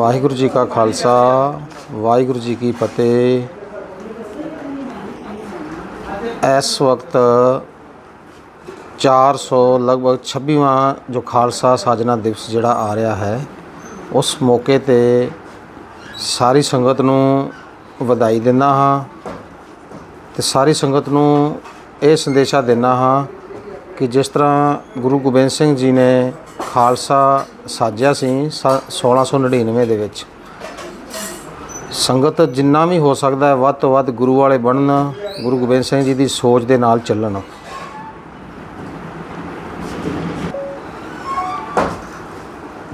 ਵਾਹਿਗੁਰੂ ਜੀ ਕਾ ਖਾਲਸਾ, ਵਾਹਿਗੁਰੂ ਜੀ ਕੀ ਫਤਿਹ। ਇਸ ਵਕਤ 400 ਲਗਭਗ 26ਵਾਂ ਜੋ ਖਾਲਸਾ ਸਾਜਨਾ ਦਿਵਸ ਜਿਹੜਾ ਆ ਰਿਹਾ ਹੈ, ਉਸ ਮੌਕੇ ਤੇ ਸਾਰੀ ਸੰਗਤ ਨੂੰ ਵਧਾਈ ਦਿੰਦਾ ਹਾਂ ਤੇ ਸਾਰੀ ਸੰਗਤ ਨੂੰ ਇਹ ਸੰਦੇਸ਼ਾ ਦਿੰਦਾ ਹਾਂ ਕਿ ਜਿਸ ਤਰ੍ਹਾਂ ਗੁਰੂ ਗੋਬਿੰਦ ਸਿੰਘ ਜੀ ਨੇ ਖਾਲਸਾ ਸਾਜਿਆ ਸੀ ਸ- 1699 ਦੇ ਵਿੱਚ। ਸੰਗਤ ਜਿੰਨਾ ਵੀ ਹੋ ਸਕਦਾ ਹੈ, ਵੱਧ ਤੋਂ ਵੱਧ ਗੁਰੂ ਵਾਲੇ ਬਣਨ, ਗੁਰੂ ਗੋਬਿੰਦ ਸਿੰਘ ਜੀ ਦੀ ਸੋਚ ਦੇ ਨਾਲ ਚੱਲਣ।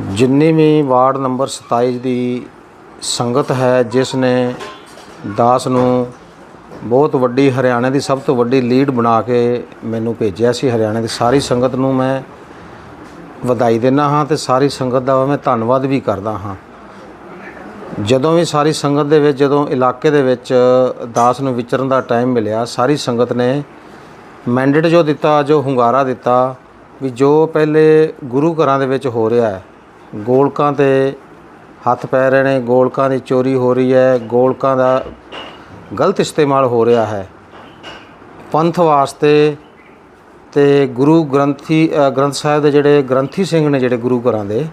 ਜਿੰਨੀ ਵੀ ਵਾਰਡ ਨੰਬਰ 27 ਦੀ ਸੰਗਤ ਹੈ, ਜਿਸ ਨੇ ਦਾਸ ਨੂੰ ਬਹੁਤ ਵੱਡੀ ਹਰਿਆਣਾ ਦੀ ਸਭ ਤੋਂ ਵੱਡੀ ਲੀਡ ਬਣਾ ਕੇ ਮੈਨੂੰ ਭੇਜਿਆ ਸੀ, ਹਰਿਆਣਾ ਦੀ ਸਾਰੀ ਸੰਗਤ ਨੂੰ ਮੈਂ ਵਧਾਈ ਦਿੰਦਾ ਹਾਂ ਤੇ ਸਾਰੀ ਸੰਗਤ ਦਾ ਮੈਂ ਧੰਨਵਾਦ ਵੀ ਕਰਦਾ ਹਾਂ। ਜਦੋਂ ਵੀ ਸਾਰੀ ਸੰਗਤ ਦੇ ਵਿੱਚ, ਜਦੋਂ ਇਲਾਕੇ ਦੇ ਵਿੱਚ ਦਾਸ ਨੂੰ ਵਿਚਰਨ ਦਾ ਟਾਈਮ ਮਿਲਿਆ, ਸਾਰੀ ਸੰਗਤ ਨੇ ਮੈਂਡੇਟ ਜੋ ਦਿੱਤਾ, ਜੋ ਹੁੰਗਾਰਾ ਦਿੱਤਾ ਵੀ ਜੋ ਪਹਿਲੇ ਗੁਰੂ ਘਰਾਂ ਦੇ ਵਿੱਚ ਹੋ ਰਿਹਾ ਹੈ, ਗੋਲਕਾਂ ਤੇ ਹੱਥ ਪੈ ਰਹੇ ਨੇ, ਗੋਲਕਾਂ ਦੀ ਚੋਰੀ ਹੋ ਰਹੀ ਹੈ, ਗੋਲਕਾਂ ਦਾ ਗਲਤ ਇਸਤੇਮਾਲ ਹੋ ਰਿਹਾ ਹੈ, ਪੰਥ ਵਾਸਤੇ ਤੇ ਗੁਰੂ ਗ੍ਰੰਥੀ ਅ, ਗ੍ਰੰਥ ਸਾਹਿਬ ਦੇ ਜਿਹੜੇ ਗ੍ਰੰਥੀ ਸਿੰਘ ਨੇ ਜਿਹੜੇ ਗੁਰੂ ਘਰਾਂ ਦੇ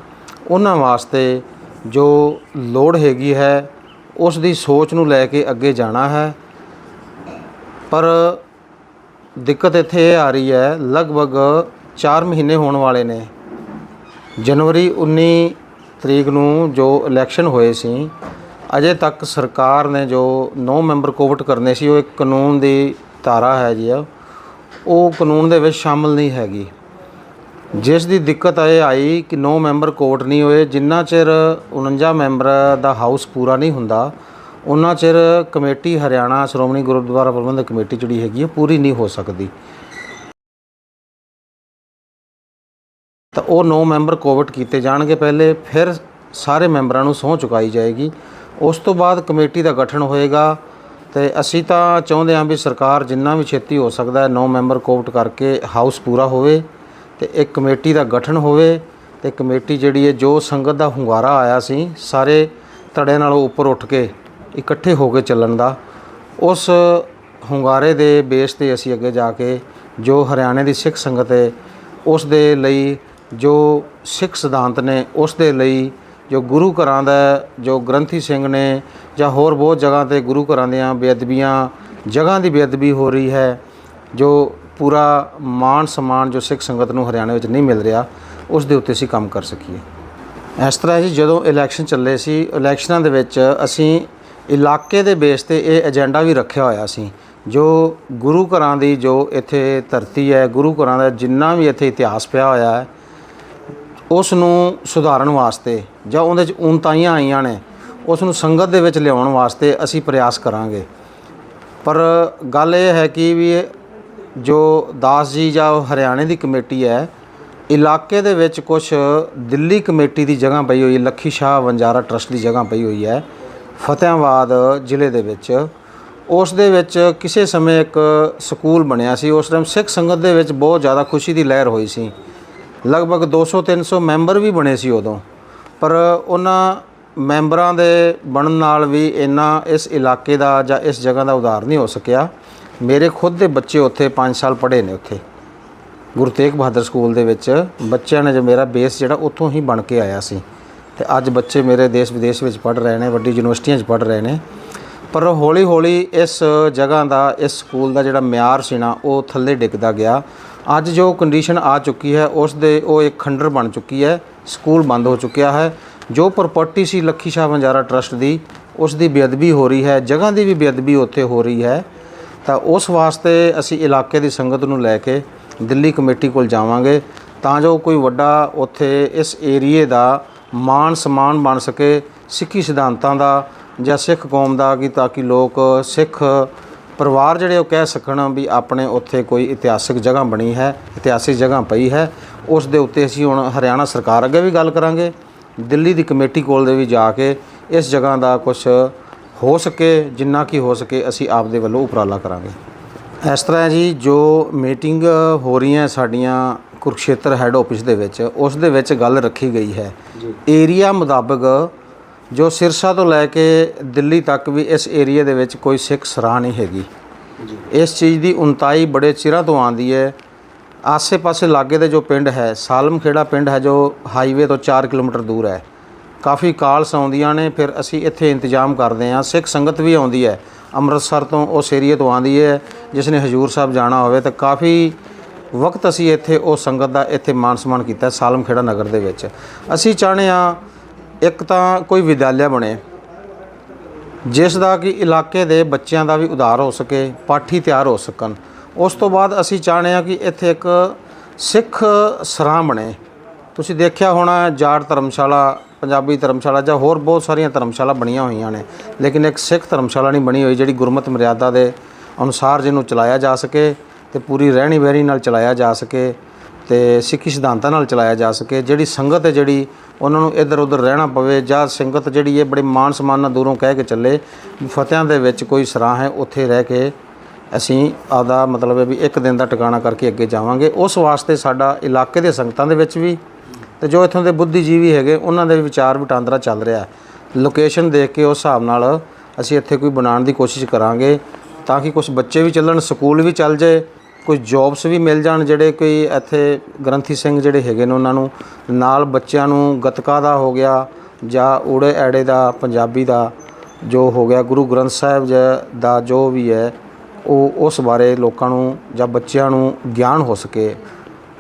ਉਹਨਾਂ ਵਾਸਤੇ ਜੋ ਲੋੜ ਹੈਗੀ ਹੈ ਉਸ ਦੀ ਸੋਚ ਨੂੰ ਲੈ ਕੇ ਅੱਗੇ ਜਾਣਾ ਹੈ। ਪਰ ਦਿੱਕਤ ਇੱਥੇ ਇਹ ਆ ਰਹੀ ਹੈ ਲਗਭਗ 4 ਮਹੀਨੇ ਹੋਣ ਵਾਲੇ ਨੇ। ਜਨਵਰੀ 19 ਤਰੀਕ ਨੂੰ ਜੋ ਇਲੈਕਸ਼ਨ ਹੋਏ ਸੀ ਅਜੇ ਤੱਕ ਸਰਕਾਰ ਨੇ ਜੋ 9 ਮੈਂਬਰ ਕੋਵਟ ਕਰਨੇ ਸੀ ਉਹ ਇੱਕ ਕਾਨੂੰਨ ਦੀ ਧਾਰਾ ਹੈ ਜੀ ਆ। ਉਹ ਕਾਨੂੰਨ ਦੇ ਵਿੱਚ ਸ਼ਾਮਲ ਨਹੀਂ ਹੈਗੀ। ਜਿਸ ਦੀ ਦਿੱਕਤ ਇਹ ਆਈ ਕਿ 9 ਮੈਂਬਰ ਕੋਰਟ ਨਹੀਂ ਹੋਏ, ਜਿੰਨਾ ਚਿਰ 49 ਮੈਂਬਰ ਦਾ ਹਾਊਸ ਪੂਰਾ ਨਹੀਂ ਹੁੰਦਾ ਉਹਨਾਂ ਚਿਰ ਕਮੇਟੀ ਹਰਿਆਣਾ ਸ਼੍ਰੋਮਣੀ ਗੁਰਦੁਆਰਾ ਪ੍ਰਬੰਧਕ ਕਮੇਟੀ ਜਿਹੜੀ ਹੈਗੀ ਹੈ ਪੂਰੀ ਨਹੀਂ ਹੋ ਸਕਦੀ। ਤਾਂ ਉਹ 9 ਮੈਂਬਰ ਕੋਵਟ ਕੀਤੇ ਜਾਣਗੇ ਪਹਿਲੇ, ਫਿਰ ਸਾਰੇ ਮੈਂਬਰਾਂ ਨੂੰ ਸਹੁੰ ਚੁਕਾਈ ਜਾਏਗੀ। ਉਸ ਤੋਂ ਬਾਅਦ ਕਮੇਟੀ ਦਾ ਗਠਨ ਹੋਏਗਾ। ਤੇ ਅਸੀਂ ਤਾਂ ਚਾਹੁੰਦੇ ਹਾਂ ਵੀ ਸਰਕਾਰ ਜਿੰਨਾ ਵੀ ਛੇਤੀ ਹੋ ਸਕਦਾ ਹੈ 9 ਮੈਂਬਰ ਕੋਵਟ ਕਰਕੇ ਹਾਊਸ ਪੂਰਾ ਹੋਵੇ ਤੇ ਇੱਕ ਕਮੇਟੀ ਦਾ ਗਠਨ ਹੋਵੇ ਤੇ ਕਮੇਟੀ ਜਿਹੜੀ ਹੈ, ਜੋ ਸੰਗਤ ਦਾ ਹੁੰਗਾਰਾ ਆਇਆ ਸੀ, ਸਾਰੇ ਧੜੇ ਨਾਲੋਂ ਉੱਪਰ ਉੱਠ ਕੇ ਇਕੱਠੇ ਹੋ ਕੇ ਚੱਲਣ ਦਾ, ਉਸ ਹੁੰਗਾਰੇ ਦੇ ਬੇਸ ਤੇ ਅਸੀਂ ਅੱਗੇ ਜਾ ਕੇ ਜੋ ਹਰਿਆਣੇ ਦੀ ਸਿੱਖ ਸੰਗਤ ਹੈ, ਉਸ ਦੇ ਲਈ ਜੋ ਸਿੱਖ ਸਿਧਾਂਤ ਨੇ, ਉਸ ਦੇ ਲਈ ਜੋ ਗੁਰੂ ਘਰਾਂ ਦਾ ਜੋ ਗ੍ਰੰਥੀ ਸਿੰਘ ਨੇ ਜਾਂ ਹੋਰ ਬਹੁਤ ਜਗ੍ਹਾ ਤੇ ਗੁਰੂ ਘਰਾਂ ਦੀਆਂ ਬੇਅਦਬੀਆਂ, ਜਗ੍ਹਾ ਦੀ ਬੇਅਦਬੀ ਹੋ ਰਹੀ ਹੈ, ਜੋ ਪੂਰਾ ਮਾਨ ਸਮਾਨ ਜੋ ਸਿੱਖ ਸੰਗਤ ਨੂੰ ਹਰਿਆਣਾ ਵਿੱਚ ਨਹੀਂ ਮਿਲ ਰਿਹਾ, ਉਸ ਦੇ ਉੱਤੇ ਅਸੀਂ ਕੰਮ ਕਰ ਸਕੀਏ। ਇਸ ਤਰ੍ਹਾਂ ਜੀ ਜਦੋਂ ਇਲੈਕਸ਼ਨ ਚੱਲੇ ਸੀ ਇਲੈਕਸ਼ਨਾਂ ਦੇ ਵਿੱਚ ਅਸੀਂ ਇਲਾਕੇ ਦੇ ਬੇਸ ਤੇ ਇਹ ਏਜੰਡਾ ਵੀ ਰੱਖਿਆ ਹੋਇਆ ਸੀ, ਜੋ ਗੁਰੂ ਘਰਾਂ ਦੀ ਜੋ ਇੱਥੇ ਧਰਤੀ ਹੈ, ਗੁਰੂ ਘਰਾਂ ਦਾ ਜਿੰਨਾ ਵੀ ਇੱਥੇ ਇਤਿਹਾਸ ਪਿਆ ਹੋਇਆ ਹੈ ਉਸ ਨੂੰ ਸੁਧਾਰਨ ਵਾਸਤੇ ਜਾਂ ਉਹਦੇ 'ਚ ਉਨਤਾਈਆਂ ਆਈਆਂ ਨੇ ਉਸ ਨੂੰ ਸੰਗਤ ਦੇ ਵਿੱਚ ਲਿਆਉਣ ਵਾਸਤੇ ਅਸੀਂ ਪ੍ਰਯਾਸ ਕਰਾਂਗੇ। ਪਰ ਗੱਲ ਇਹ ਹੈ ਕਿ ਵੀ ਜੋ ਦਾਸ ਜੀ ਜਾਂ ਹਰਿਆਣੇ ਦੀ ਕਮੇਟੀ ਹੈ, ਇਲਾਕੇ ਦੇ ਵਿੱਚ ਕੁਝ ਦਿੱਲੀ ਕਮੇਟੀ ਦੀ ਜਗ੍ਹਾ ਪਈ ਹੋਈ ਲੱਖੀ ਸ਼ਾਹ ਵੰਜਾਰਾ ਟਰਸਟ ਦੀ ਜਗ੍ਹਾ ਪਈ ਹੋਈ ਹੈ, ਫਤਿਆਬਾਦ ਜ਼ਿਲ੍ਹੇ ਦੇ ਵਿੱਚ। ਉਸ ਦੇ ਵਿੱਚ ਕਿਸੇ ਸਮੇਂ ਇੱਕ ਸਕੂਲ ਬਣਿਆ ਸੀ, ਉਸ ਟਾਈਮ ਸਿੱਖ ਸੰਗਤ ਦੇ ਵਿੱਚ ਬਹੁਤ ਜ਼ਿਆਦਾ ਖੁਸ਼ੀ ਦੀ ਲਹਿਰ ਹੋਈ ਸੀ। ਲਗਭਗ 200 300 ਮੈਂਬਰ ਵੀ ਬਣੇ ਸੀ ਉਦੋਂ। ਪਰ ਉਹਨਾਂ ਮੈਂਬਰਾਂ ਦੇ ਬਣਨ ਨਾਲ ਵੀ ਇੰਨਾ ਇਸ ਇਲਾਕੇ ਦਾ ਜਾਂ ਇਸ ਜਗ੍ਹਾ ਦਾ ਉਧਾਰ ਨਹੀਂ ਹੋ ਸਕਿਆ। ਮੇਰੇ ਖੁਦ ਦੇ ਬੱਚੇ ਉੱਥੇ 5 ਸਾਲ ਪੜ੍ਹੇ ਨੇ ਉੱਥੇ। ਗੁਰੂ ਤੇਗ ਬਹਾਦਰ ਸਕੂਲ ਦੇ ਵਿੱਚ ਬੱਚਿਆਂ ਨੇ ਜੋ ਮੇਰਾ ਬੇਸ ਜਿਹੜਾ ਉੱਥੋਂ ਹੀ ਬਣ ਕੇ ਆਇਆ ਸੀ। ਤੇ ਅੱਜ ਬੱਚੇ ਮੇਰੇ ਦੇਸ਼ ਵਿਦੇਸ਼ ਵਿੱਚ ਪੜ੍ਹ ਰਹੇ ਨੇ, ਵੱਡੀ ਯੂਨੀਵਰਸਿਟੀਆਂ 'ਚ ਪੜ੍ਹ ਰਹੇ ਨੇ। ਪਰ ਹੌਲੀ ਹੌਲੀ ਇਸ ਜਗ੍ਹਾ ਦਾ, ਇਸ ਸਕੂਲ ਦਾ ਜਿਹੜਾ ਮਿਆਰ ਸੀ ਨਾ, ਉਹ ਥੱਲੇ ਡਿੱਗਦਾ ਗਿਆ। ਅੱਜ ਜੋ ਕੰਡੀਸ਼ਨ ਆ ਚੁੱਕੀ ਹੈ ਉਸ ਦੇ ਉਹ ਇੱਕ ਖੰਡਰ ਬਣ ਚੁੱਕੀ ਹੈ, ਸਕੂਲ ਬੰਦ ਹੋ ਚੁੱਕਿਆ ਹੈ। ਜੋ ਪ੍ਰਾਪਰਟੀ ਸੀ ਲੱਖੀ ਸ਼ਾਹ ਵੰਜਾਰਾ ਟਰਸਟ ਦੀ ਉਸ ਦੀ ਬੇਅਦਬੀ ਹੋ ਰਹੀ ਹੈ, ਜਗ੍ਹਾ ਦੀ ਵੀ ਬੇਅਦਬੀ ਉੱਥੇ ਹੋ ਰਹੀ ਹੈ। ਤਾਂ ਉਸ ਵਾਸਤੇ ਅਸੀਂ ਇਲਾਕੇ ਦੀ ਸੰਗਤ ਨੂੰ ਲੈ ਕੇ ਦਿੱਲੀ ਕਮੇਟੀ ਕੋਲ ਜਾਵਾਂਗੇ, ਤਾਂ ਜੋ ਕੋਈ ਵੱਡਾ ਉੱਥੇ ਇਸ ਏਰੀਏ ਦਾ ਮਾਨ ਸਮਾਨ ਬਣ ਸਕੇ, ਸਿੱਖੀ ਸਿਧਾਂਤਾਂ ਦਾ ਜਾਂ ਸਿੱਖ ਕੌਮ ਦਾ, ਕਿ ਤਾਂ ਕਿ ਲੋਕ ਸਿੱਖ ਪਰਿਵਾਰ ਜਿਹੜੇ ਉਹ ਕਹਿ ਸਕਣ ਵੀ ਆਪਣੇ ਉੱਥੇ ਕੋਈ ਇਤਿਹਾਸਿਕ ਜਗ੍ਹਾ ਬਣੀ ਹੈ ਇਤਿਹਾਸਿਕ ਜਗ੍ਹਾ ਪਈ ਹੈ ਉਸ ਦੇ ਉੱਤੇ ਅਸੀਂ ਹੁਣ ਹਰਿਆਣਾ ਸਰਕਾਰ ਅੱਗੇ ਵੀ ਗੱਲ ਕਰਾਂਗੇ ਦਿੱਲੀ ਦੀ ਕਮੇਟੀ ਕੋਲ ਦੇ ਵੀ ਜਾ ਕੇ ਇਸ ਜਗ੍ਹਾ ਦਾ ਕੁਝ ਹੋ ਸਕੇ ਜਿੰਨਾ ਕੀ ਹੋ ਸਕੇ ਅਸੀਂ ਆਪ ਦੇ ਵੱਲੋਂ ਉਪਰਾਲਾ ਕਰਾਂਗੇ। ਇਸ ਤਰ੍ਹਾਂ ਜੀ ਜੋ ਮੀਟਿੰਗ ਹੋ ਰਹੀਆਂ ਸਾਡੀਆਂ ਕੁਰਕਸ਼ੇਤਰ ਹੈੱਡ ਆਫਿਸ ਦੇ ਵਿੱਚ ਉਸ ਦੇ ਵਿੱਚ ਗੱਲ ਰੱਖੀ ਗਈ ਹੈ। ਏਰੀਆ ਮੁਤਾਬਕ ਜੋ ਸਿਰਸਾ ਤੋਂ ਲੈ ਕੇ ਦਿੱਲੀ ਤੱਕ ਵੀ ਇਸ ਏਰੀਆ ਦੇ ਵਿੱਚ ਕੋਈ ਸਿੱਖ ਸਰਾਂ ਨਹੀਂ ਹੈਗੀ। ਇਸ ਚੀਜ਼ ਦੀ ਉਨਤਾਈ ਬੜੇ ਚਿਰਾਂ ਤੋਂ ਆਂਦੀ ਹੈ। ਆਸੇ-ਪਾਸੇ ਲਾਗੇ ਦੇ ਜੋ ਪਿੰਡ ਹੈ ਸਾਲਮ ਖੇੜਾ ਪਿੰਡ ਹੈ ਜੋ ਹਾਈਵੇ ਤੋਂ 4 ਕਿਲੋਮੀਟਰ ਦੂਰ ਹੈ। ਕਾਫੀ ਕਾਲਸ ਆਉਂਦੀਆਂ ਨੇ ਫਿਰ ਅਸੀਂ ਇੱਥੇ ਇੰਤਜ਼ਾਮ ਕਰਦੇ ਹਾਂ। ਸਿੱਖ ਸੰਗਤ ਵੀ ਆਉਂਦੀ ਹੈ। ਅੰਮ੍ਰਿਤਸਰ ਤੋਂ ਉਸ ਏਰੀਏ ਤੋਂ ਆਂਦੀ ਹੈ ਜਿਸ ਨੇ ਹਜੂਰ ਸਾਹਿਬ ਜਾਣਾ ਹੋਵੇ ਤਾਂ ਕਾਫੀ ਵਕਤ ਅਸੀਂ ਇੱਥੇ ਉਹ ਸੰਗਤ ਦਾ ਇੱਥੇ ਮਾਨ ਸਨਮਾਨ ਕੀਤਾ ਸਾਲਮ ਖੇੜਾ ਨਗਰ ਦੇ ਵਿੱਚ। ਅਸੀਂ ਚਾਹੁੰਦੇ ਹਾਂ ਇੱਕ ਤਾਂ ਕੋਈ ਵਿਦਿਆਲਿਆ ਬਣੇ, ਜਿਸ ਦਾ ਕਿ ਇਲਾਕੇ ਦੇ ਬੱਚਿਆਂ ਦਾ ਵੀ ਉਧਾਰ ਹੋ ਸਕੇ, ਪਾਠੀ ਤਿਆਰ ਹੋ ਸਕਣ। ਉਸ ਤੋਂ ਬਾਅਦ ਅਸੀਂ ਚਾਹੁੰਦੇ ਹਾਂ ਕਿ ਇੱਥੇ ਇੱਕ ਸਿੱਖ ਸਰਾਂ ਬਣੇ। ਤੁਸੀਂ ਦੇਖਿਆ ਹੋਣਾ ਜਾਟ ਧਰਮਸ਼ਾਲਾ, ਪੰਜਾਬੀ ਧਰਮਸ਼ਾਲਾ ਜਾਂ ਹੋਰ ਬਹੁਤ ਸਾਰੀਆਂ ਧਰਮਸ਼ਾਲਾ ਬਣੀਆਂ ਹੋਈਆਂ ਨੇ, ਲੇਕਿਨ ਇੱਕ ਸਿੱਖ ਧਰਮਸ਼ਾਲਾ ਨਹੀਂ ਬਣੀ ਹੋਈ ਜਿਹੜੀ ਗੁਰਮਤ ਮਰਿਆਦਾ ਦੇ ਅਨੁਸਾਰ ਜਿਹਨੂੰ ਚਲਾਇਆ ਜਾ ਸਕੇ ਤੇ ਪੂਰੀ ਰਹਿਣੀ ਬਹਿਣੀ ਨਾਲ ਚਲਾਇਆ ਜਾ ਸਕੇ। ਤੇ ਸਿੱਖੀ ਸਿਧਾਂਤਾਂ ਨਾਲ ਚਲਾਇਆ ਜਾ ਸਕੇ, ਜਿਹੜੀ ਸੰਗਤ ਹੈ ਜਿਹੜੀ ਉਹਨਾਂ ਨੂੰ ਇੱਧਰ ਉੱਧਰ ਰਹਿਣਾ ਪਵੇ ਜਾਂ ਸੰਗਤ ਜਿਹੜੀ ਹੈ ਬੜੇ ਮਾਨ ਸਨਮਾਨ ਨਾਲ ਦੂਰੋਂ ਕਹਿ ਕੇ ਚੱਲੇ ਵੀ ਫਤਿਆਂ ਦੇ ਵਿੱਚ ਕੋਈ ਸਰਾਂ ਹੈ, ਉੱਥੇ ਰਹਿ ਕੇ ਅਸੀਂ ਆਦਾ ਮਤਲਬ ਹੈ ਵੀ ਇੱਕ ਦਿਨ ਦਾ ਟਿਕਾਣਾ ਕਰਕੇ ਅੱਗੇ ਜਾਵਾਂਗੇ। ਉਸ ਵਾਸਤੇ ਸਾਡਾ ਇਲਾਕੇ ਦੇ ਸੰਗਤਾਂ ਦੇ ਵਿੱਚ ਵੀ ਤੇ ਜੋ ਇੱਥੋਂ ਦੇ ਬੁੱਧੀਜੀਵੀ ਹੈਗੇ, ਉਹਨਾਂ ਦੇ ਵਿਚਾਰ ਵਟਾਂਦਰਾ ਚੱਲ ਰਿਹਾ ਲੋਕੇਸ਼ਨ ਦੇਖ ਕੇ ਉਸ ਹਿਸਾਬ ਨਾਲ ਅਸੀਂ ਇੱਥੇ ਕੋਈ ਬਣਾਉਣ ਦੀ ਕੋਸ਼ਿਸ਼ ਕਰਾਂਗੇ, ਤਾਂ ਕਿ ਕੁਝ ਬੱਚੇ ਵੀ ਚੱਲਣ, ਸਕੂਲ ਵੀ ਚੱਲ ਜਾਏ ਕੁਝ ਜੌਬਸ ਵੀ ਮਿਲ ਜਾਣ ਜਿਹੜੇ ਕੋਈ ਇੱਥੇ ਗ੍ਰੰਥੀ ਸਿੰਘ ਜਿਹੜੇ ਹੈਗੇ ਨੇ ਉਹਨਾਂ ਨੂੰ। ਨਾਲ ਬੱਚਿਆਂ ਨੂੰ ਗਤਕਾ ਦਾ ਹੋ ਗਿਆ ਜਾਂ ਊੜੇ ਐੜੇ ਦਾ, ਪੰਜਾਬੀ ਦਾ ਜੋ ਹੋ ਗਿਆ, ਗੁਰੂ ਗ੍ਰੰਥ ਸਾਹਿਬ ਦਾ ਜੋ ਵੀ ਹੈ, ਉਹ ਉਸ ਬਾਰੇ ਲੋਕਾਂ ਨੂੰ ਜਾਂ ਬੱਚਿਆਂ ਨੂੰ ਗਿਆਨ ਹੋ ਸਕੇ।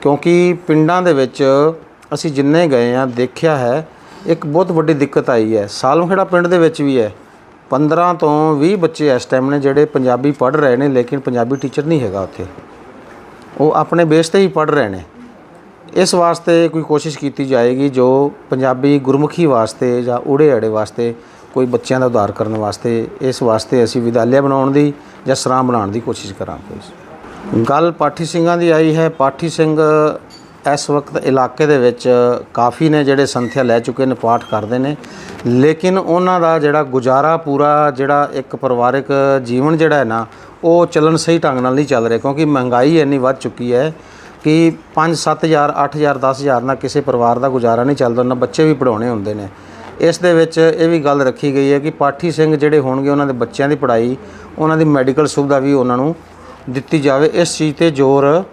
ਕਿਉਂਕਿ ਪਿੰਡਾਂ ਦੇ ਵਿੱਚ ਅਸੀਂ ਜਿੰਨੇ ਗਏ ਆ ਦੇਖਿਆ ਹੈ, ਇੱਕ ਬਹੁਤ ਵੱਡੀ ਦਿੱਕਤ ਆਈ ਹੈ। ਸਾਲਮਖੇੜਾ ਪਿੰਡ ਦੇ ਵਿੱਚ ਵੀ ਹੈ। 15 ਤੋਂ 20 ਬੱਚੇ ਇਸ ਟਾਈਮ ਨੇ ਜਿਹੜੇ ਪੰਜਾਬੀ ਪੜ੍ਹ ਰਹੇ ਨੇ, ਲੇਕਿਨ ਪੰਜਾਬੀ ਟੀਚਰ ਨਹੀਂ ਹੈਗਾ ਉੱਥੇ। ਉਹ ਆਪਣੇ ਬੇਸ ਤੇ ਹੀ ਪੜ੍ਹ ਰਹੇ ਨੇ। ਇਸ ਵਾਸਤੇ ਕੋਈ ਕੋਸ਼ਿਸ਼ ਕੀਤੀ ਜਾਏਗੀ ਜੋ ਪੰਜਾਬੀ ਗੁਰਮੁਖੀ ਵਾਸਤੇ ਜਾਂ ਊੜੇ ਅੜੇ ਵਾਸਤੇ ਕੋਈ ਬੱਚਿਆਂ ਦਾ ਉਧਾਰ ਕਰਨ ਵਾਸਤੇ, ਇਸ ਵਾਸਤੇ ਅਸੀਂ ਵਿਦਿਆਲਿਆ ਬਣਾਉਣ ਦੀ ਜਾਂ ਸਰਾਂ ਬਣਾਉਣ ਦੀ ਕੋਸ਼ਿਸ਼ ਕਰਾਂਗੇ। ਗੱਲ ਪਾਠੀ ਸਿੰਘਾਂ ਦੀ ਆਈ ਹੈ। ਪਾਠੀ ਸਿੰਘ ਇਸ ਵਕਤ ਇਲਾਕੇ ਦੇ ਵਿੱਚ ਕਾਫੀ ਨੇ ਜਿਹੜੇ ਸੰਥਿਆ ਲੈ ਚੁੱਕੇ ਨੇ, ਪਾਠ ਕਰਦੇ ਨੇ। ਲੇਕਿਨ ਉਹਨਾਂ ਦਾ ਜਿਹੜਾ ਗੁਜ਼ਾਰਾ ਪੂਰਾ, ਜਿਹੜਾ ਇੱਕ ਪਰਿਵਾਰਕ ਜੀਵਨ ਜਿਹੜਾ ਹੈ ਨਾ, ਉਹ ਚੱਲਣ ਸਹੀ ਢੰਗ ਨਾਲ ਨਹੀਂ ਚੱਲ ਰਿਹਾ ਕਿਉਂਕਿ ਮਹਿੰਗਾਈ ਇੰਨੀ ਵੱਧ ਚੁੱਕੀ ਹੈ ਕਿ 5 7000 8000 10000 ਨਾਲ ਕਿਸੇ ਪਰਿਵਾਰ ਦਾ ਗੁਜ਼ਾਰਾ ਨਹੀਂ ਚੱਲਦਾ ਉਹਨਾਂ ਬੱਚੇ ਵੀ ਪੜਾਉਣੇ ਹੁੰਦੇ ਨੇ। ਇਸ ਦੇ ਵਿੱਚ ਇਹ ਵੀ ਗੱਲ ਰੱਖੀ ਗਈ ਹੈ ਕਿ ਪਾਠੀ ਸਿੰਘ ਜਿਹੜੇ ਹੋਣਗੇ, ਉਹਨਾਂ ਦੇ ਬੱਚਿਆਂ ਦੀ ਪੜ੍ਹਾਈ, ਉਹਨਾਂ ਦੀ ਮੈਡੀਕਲ ਸੁਵਿਧਾ ਵੀ ਉਹਨਾਂ ਨੂੰ ਦਿੱਤੀ ਜਾਵੇ। ਇਸ ਚੀਜ਼ ਤੇ ਜ਼ੋਰ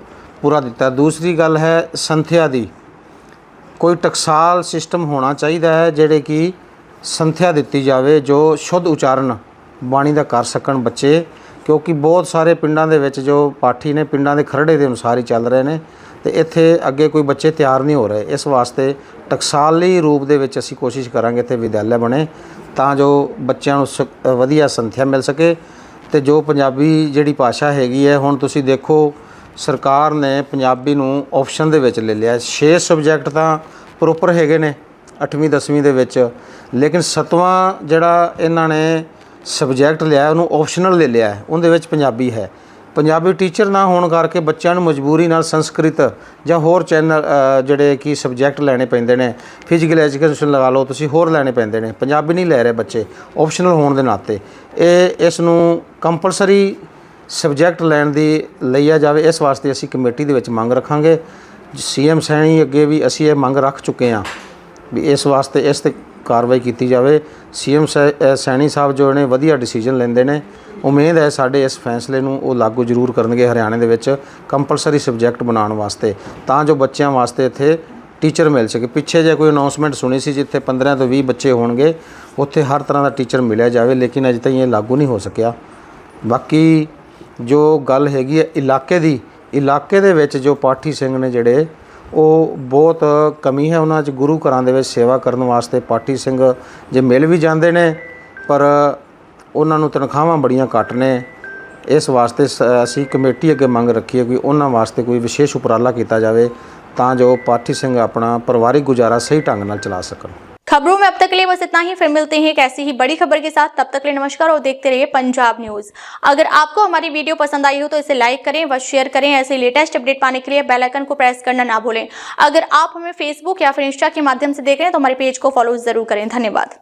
ਪੂਰਾ ਦਿੱਤਾ। ਦੂਸਰੀ ਗੱਲ ਹੈ ਸੰਥਿਆ ਦੀ। ਕੋਈ ਟਕਸਾਲ ਸਿਸਟਮ ਹੋਣਾ ਚਾਹੀਦਾ ਹੈ ਜਿਹੜੇ ਕਿ ਸੰਥਿਆ ਦਿੱਤੀ ਜਾਵੇ, ਜੋ ਸ਼ੁੱਧ ਉਚਾਰਨ ਬਾਣੀ ਦਾ ਕਰ ਸਕਣ ਬੱਚੇ, ਕਿਉਂਕਿ ਬਹੁਤ ਸਾਰੇ ਪਿੰਡਾਂ ਦੇ ਵਿੱਚ ਜੋ ਪਾਠੀ ਨੇ, ਪਿੰਡਾਂ ਦੇ ਖਰੜੇ ਦੇ ਅਨੁਸਾਰ ਹੀ ਚੱਲ ਰਹੇ ਨੇ ਤੇ ਇੱਥੇ ਅੱਗੇ ਕੋਈ ਬੱਚੇ ਤਿਆਰ ਨਹੀਂ ਹੋ ਰਹੇ। ਇਸ ਵਾਸਤੇ ਟਕਸਾਲੀ ਰੂਪ ਦੇ ਵਿੱਚ ਅਸੀਂ ਕੋਸ਼ਿਸ਼ ਕਰਾਂਗੇ ਇੱਥੇ ਵਿਦਿਆਲਿਆ ਬਣੇ, ਤਾਂ ਜੋ ਬੱਚਿਆਂ ਨੂੰ ਸ- ਵਧੀਆ ਸੰਥਿਆ ਮਿਲ ਸਕੇ। ਤੇ ਜੋ ਪੰਜਾਬੀ ਜਿਹੜੀ ਭਾਸ਼ਾ ਹੈਗੀ ਹੈ, ਹੁਣ ਤੁਸੀਂ ਦੇਖੋ ਸਰਕਾਰ ਨੇ ਪੰਜਾਬੀ ਨੂੰ ਆਪਸ਼ਨ ਦੇ ਵਿੱਚ ਲੈ ਲਿਆ। 6 ਸਬਜੈਕਟ ਤਾਂ ਪ੍ਰੋਪਰ ਹੈਗੇ ਨੇ 8ਵੀਂ 10ਵੀਂ ਦੇ ਵਿੱਚ। ਲੇਕਿਨ ਸਤਵਾਂ ਜਿਹੜਾ ਇਹਨਾਂ ਨੇ ਸਬਜੈਕਟ ਲਿਆ, ਉਹਨੂੰ ਆਪਸ਼ਨਲ ਲੈ ਲਿਆ ਉਹਦੇ ਵਿੱਚ ਪੰਜਾਬੀ ਹੈ। ਪੰਜਾਬੀ ਟੀਚਰ ਨਾ ਹੋਣ ਕਰਕੇ ਬੱਚਿਆਂ ਨੂੰ ਮਜਬੂਰੀ ਨਾਲ ਸੰਸਕ੍ਰਿਤ ਜਾਂ ਹੋਰ ਚੈਨਲ ਜਿਹੜੇ ਕਿ ਸਬਜੈਕਟ ਲੈਣੇ ਪੈਂਦੇ ਨੇ ਫਿਜ਼ੀਕਲ ਐਜੂਕੇਸ਼ਨ ਲਗਾ ਲਓ, ਤੁਸੀਂ ਹੋਰ ਲੈਣੇ ਪੈਂਦੇ ਨੇ। ਪੰਜਾਬੀ ਨਹੀਂ ਲੈ ਰਹੇ ਬੱਚੇ ਆਪਸ਼ਨਲ ਹੋਣ ਦੇ ਨਾਤੇ। ਇਹ, ਇਸ ਨੂੰ ਕੰਪਲਸਰੀ ਸਬਜੈਕਟ ਲੈਣ ਦੀ ਲਈਆ ਜਾਵੇ, ਇਸ ਵਾਸਤੇ ਅਸੀਂ ਕਮੇਟੀ ਦੇ ਵਿੱਚ ਮੰਗ ਰੱਖਾਂਗੇ। ਸੀਐਮ ਸੈਣੀ ਅੱਗੇ ਵੀ ਅਸੀਂ ਇਹ ਮੰਗ ਰੱਖ ਚੁੱਕੇ ਹਾਂ ਵੀ ਇਸ ਵਾਸਤੇ ਇਸ ਤੇ ਕਾਰਵਾਈ ਕੀਤੀ ਜਾਵੇ। ਸੀਐਮ ਸੈਣੀ ਸਾਹਿਬ ਜੋ ਨੇ ਵਧੀਆ ਡਿਸੀਜਨ ਲੈਂਦੇ ਨੇ। ਉਮੀਦ ਹੈ ਸਾਡੇ ਇਸ ਫੈਸਲੇ ਨੂੰ ਉਹ ਲਾਗੂ ਜ਼ਰੂਰ ਕਰਨਗੇ ਹਰਿਆਣੇ ਦੇ ਵਿੱਚ ਕੰਪਲਸਰੀ ਸਬਜੈਕਟ ਬਣਾਉਣ ਵਾਸਤੇ। ਤਾਂ ਜੋ ਬੱਚਿਆਂ ਵਾਸਤੇ ਇੱਥੇ ਟੀਚਰ ਮਿਲ ਸਕੇ। ਪਿੱਛੇ ਜੇ ਕੋਈ ਅਨਾਉਂਸਮੈਂਟ ਸੁਣੀ ਸੀ ਜਿੱਥੇ 15 ਤੋਂ 20 ਬੱਚੇ ਹੋਣਗੇ, ਉੱਥੇ ਹਰ ਤਰ੍ਹਾਂ ਦਾ ਟੀਚਰ ਮਿਲਿਆ ਜਾਵੇ, ਲੇਕਿਨ ਅਜੇ ਤਾਈਂ ਇਹ ਲਾਗੂ ਨਹੀਂ ਹੋ ਸਕਿਆ। ਬਾਕੀ ਜੋ ਗੱਲ ਹੈਗੀ ਹੈ ਇਲਾਕੇ ਦੀ, ਇਲਾਕੇ ਦੇ ਵਿੱਚ ਜੋ ਪਾਠੀ ਸਿੰਘ ਨੇ ਜਿਹੜੇ, ਉਹ ਬਹੁਤ ਕਮੀ ਹੈ ਉਹਨਾਂ 'ਚ ਗੁਰੂ ਘਰਾਂ ਦੇ ਵਿੱਚ ਸੇਵਾ ਕਰਨ ਵਾਸਤੇ ਪਾਠੀ ਸਿੰਘ ਜੇ ਮਿਲ ਵੀ ਜਾਂਦੇ ਨੇ, ਪਰ ਉਹਨਾਂ ਨੂੰ ਤਨਖਾਹਾਂ ਬੜੀਆਂ ਘੱਟ ਨੇ। ਇਸ ਵਾਸਤੇ ਸ- ਅਸੀਂ ਕਮੇਟੀ ਅੱਗੇ ਮੰਗ ਰੱਖੀ ਹੈ ਕਿ ਉਹਨਾਂ ਵਾਸਤੇ ਕੋਈ ਵਿਸ਼ੇਸ਼ ਉਪਰਾਲਾ ਕੀਤਾ ਜਾਵੇ ਤਾਂ ਜੋ ਪਾਠੀ ਸਿੰਘ ਆਪਣਾ ਪਰਿਵਾਰਿਕ ਗੁਜ਼ਾਰਾ ਸਹੀ ਢੰਗ ਨਾਲ ਚਲਾ ਸਕਣ। खबरों में अब तक के लिए बस इतना ही। फिर मिलते हैं एक ऐसी ही बड़ी खबर के साथ। तब तक लिए नमस्कार और देखते रहिए पंजाब न्यूज़। अगर आपको हमारी वीडियो पसंद आई हो तो इसे लाइक करें व शेयर करें। ऐसे लेटेस्ट अपडेट पाने के लिए बेल आइकन को प्रेस करना ना भूलें। अगर आप हमें फेसबुक या फिर इंस्टा के माध्यम से देख रहे हैं तो हमारे पेज को फॉलो ज़रूर करें। धन्यवाद।